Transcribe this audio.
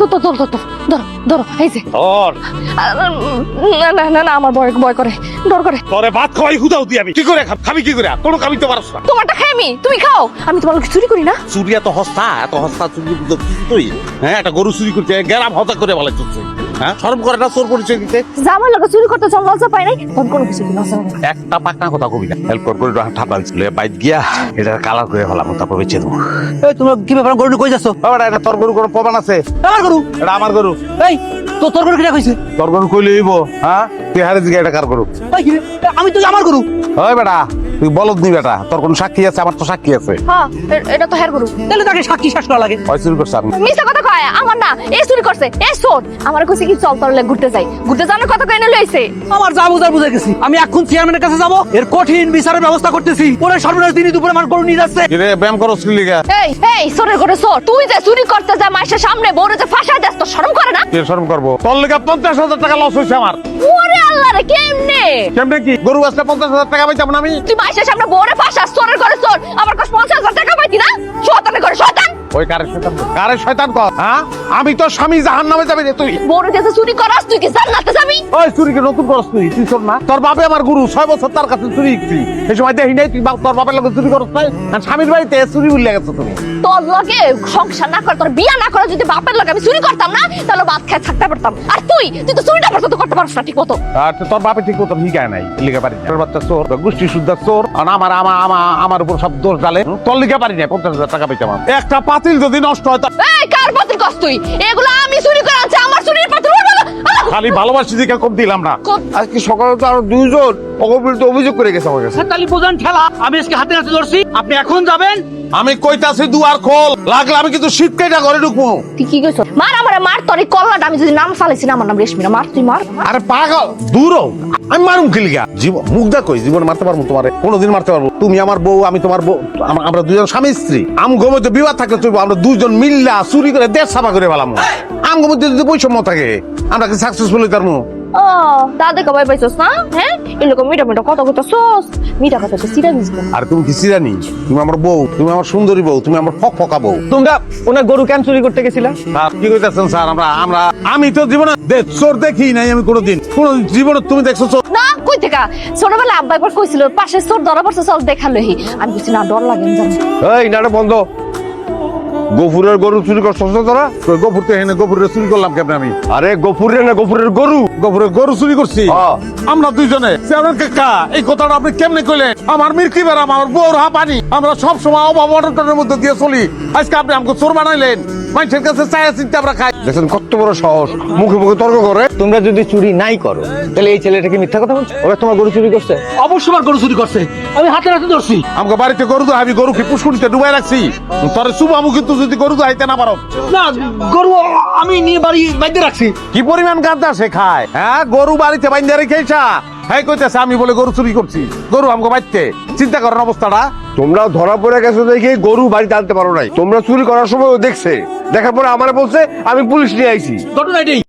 ধরো ধরো ধরো ধরো ধরো এই যে। তোর না না না না আমার করে ডর করে। তোরে ভাত খাওয়াই হুদাও দি আমি। কি করে খাব কি করে? কোনো কামি তো পারছ না। তোমারটা খাই আমি তুমি খাও। আমি তোমার চুরি করি না। হস্তা এত হস্তা চুরি তুই। হ্যাঁ একটা গরু চুরি করতে গেরাম হতা করে বলে তুই হ্যাঁ? শরম করে না চোর পরিচয় দিতে। জামাই লোকে চুরি করতে চল লজ্জা পাই নাই? তখন কোনো কিছু কি লজ্জা একটা পাকনা কথা কবি না। হেল্প কর করে ঠাপাল ছিল। বাইক গিয়া এটা কালার করে হলাম তারপর বেঁচে দেবো। এই তোমরা কি ব্যাপার? গরু নিয়ে কই যাচ্ছ? বাবা এটা তোর গরু কোনো প্রমাণ আছে? আমার গরু? এটা আমার গরু। এই তো তোর গরু কিনা কইছে? তোর গরু কইলে হইব হ্যাঁ? তুই হারে দিকে এটা কার গরু? আমি তো আমার গরু। ওই বেটা। তুই বলদ নি বেটা তোর কোন সাক্ষী আছে? আমার তো সাক্ষী আছে। হ্যাঁ এ- এটা তো হের গরু। তাহলে তাকে সাক্ষী শ্বাস করা লাগে। ওই চুরি করছে আমি মিথ্যা কথা কয় আমার না এ চুরি করছে এ চোর আমার কইছে কি চল তরলে ঘুরতে যাই। ঘুরতে যাওয়ার কথা কইনে লইছে? আমার যা বুঝার বুঝে গেছি। আমি এখন চেয়ারম্যানের কাছে যাব এর কঠিন বিচারের ব্যবস্থা করতেছি। ওরে সর্বনাশ দিনই দুপুরে আমার গরু নিয়ে যাচ্ছে। ব্যায়াম করো লিগা। এই এই চোরের ঘরে চোর তুই যে চুরি করতে যা মাইসের সামনে বউরে যে ফাঁসায় দেস তো শরম করে না? কি শরম করব? তোর লিগা পঞ্চাশ হাজার টাকা লস হয়েছে আমার। ওরে কেমনে? কেমনে কি? গরু আসলে পঞ্চাশ হাজার টাকা পাইতাম না আমি? তুই মাইসের সামনে বউরে ফাঁসাস চোরের ঘরে চোর আমার কাছে পঞ্চাশ হাজার টাকা পাইতি না? ওই কারে শয়তান কারে। শয়তান কর হ্যাঁ? আমি তো স্বামী জাহান নামে যাবি রে তুই। যে চুরি করাস তুই কি? জান্নাতে যাবি? ওই চুরিকে নতুন করস তুই তুই তোর না। তোর বাপে আমার গুরু ছয় বছর তার কাছে চুরি সেই সময় দেখি নাই তুই তোর বাপের লোক চুরি করস নাই। আর স্বামীর বাড়িতে চুরি বলে গেছো তুমি। তোর লগে সংসার না করে তোর বিয়া না করে যদি বাপের লগে আমি চুরি করতাম না তাহলে ভাত খেয়ে থাকতে পারতাম। আর তুই তুই তো চুরিটা পর্যন্ত করতে পারছ না ঠিক মতো আর তোর বাপে ঠিক মতো নাই লিখে পারি তোর বাচ্চা চোর গোষ্ঠী শুদ্ধ চোর। আর আমার আমার আমার আমার উপর সব দোষ ডালে তোর লিখে পারি না পঞ্চাশ হাজার টাকা পাইতাম আমি। একটা পাতিল যদি নষ্ট হয় এই কার পাতিল কস তুই? এগুলো আমি চুরি করে আনছি আমার চুরির পাতিল উঠবে না। আহ! খালি ভালোবাসি দিকে কম দিলাম না। কো- আজকে সকালে তো আরও দুইজন অগবিরুদ্ধে অভিযোগ করে গেছে আমার কাছে। তালি বোঝান খেলা। আমি আজকে হাতে হাতে ধরছি। আপনি এখন যাবেন? আমি কইতাছি দুয়ার খোল। লাগলে আমি কিন্তু শীত কেটে ঘরে ঢুকবো। তুই কি কইছ? মার আমারে মার তোর এই কল্লাটা। আমি যদি নাম চালাইছি না আমার নাম রেশমিনা। মার তুই মার। আরে পাগল দূর হও। আমি মারুম কি লিগা? জীবন মুখ দা কই জীবন মারতে পারব তোমারে। কোনোদিন মারতে পারব। তুমি আমার বউ আমি তোমার বউ। আম- আমরা দুজন স্বামী স্ত্রী। আম গমতে বিবাদ থাকলে তুই আমরা দুজন মিল্লা চুরি করে দেশ সাফা করে পেলাম আম গমতে যদি বৈষম্য থাকে আমরা কি সাকসেসফুল হইতাম ও দাদা কবাই পাইছস না? হ্যাঁ? এরকম মিটা মিটা কথা কইতাছস। মিটা কথা তো সিরা বুঝব আর তুমি কি সিরানি তুমি আমার বউ তুমি আমার সুন্দরী বউ তুমি আমার ফক ফকা বউ। তোমরা ওনার গরু কেন চুরি করতে গেছিলা? কি কইতাছেন স্যার? আমরা আমরা আমি তো জীবনে চোর দেখি নাই আমি কোনোদিন। কোন জীবনে তুমি দেখছ চোর? না কই থেকে? ছোটবেলা আব্বা একবার কইছিল পাশে চোর ধরা পড়ছে চল দেখাল হি আমি কিছু না ডর লাগে জানি এই নাটক বন্ধ। গফুরের গরু চুরি করছস না তোরা গফুর তো এখানে গফুরে চুরি করলাম কেমন আমি? আরে গফুরের না গফুরের গরু? গফুরে গরু চুরি করছি। আমরা দুইজনে চেয়ারম্যান কাকা এই কথাটা আপনি কেমনে কইলেন? আমার মির্কি বেরাম আমার বউর হা পানি আমরা সব সময় অভাব অনটনের মধ্যে দিয়ে চলি। আজকে আপনি আমাকে চোর বানাইলেন। মানুষের কাছে চায়া চিন্তা আমরা খাই। দেখেন কত বড় সাহস। মুখে মুখে তর্ক করে। তোমরা যদি চুরি নাই করো তাহলে এই ছেলেটা কি মিথ্যা কথা বলছে? ওরা তোমার গরু চুরি করছে? অবশ্যই আমার গরু চুরি করছে। আমি হাতে হাতে ধরছি। আমাকে বাড়িতে গরু তো আমি গরুকে পুষ্কুনিতে ডুবাই রাখছি। তোর শুভামু কিন্তু যদি গরু যাইতে না পারো? না গরু আমি নিয়ে বাড়ি বাইতে রাখছি। কি পরিমাণ গাঁদা সে খায়? হ্যাঁ গরু বাড়িতে বাইন্দা রেখেছা হ্যাঁ কইতেছে আমি বলে গরু চুরি করছি। গরু আমাকে বাইতে চিন্তা করার অবস্থাটা। তোমরা ধরা পড়ে গেছো দেখে গরু বাড়িতে আনতে পারো নাই। তোমরা চুরি করার সময় ও দেখছে। দেখার পরে আমার বলছে আমি পুলিশ নিয়ে আইছি। ঘটনা এটাই।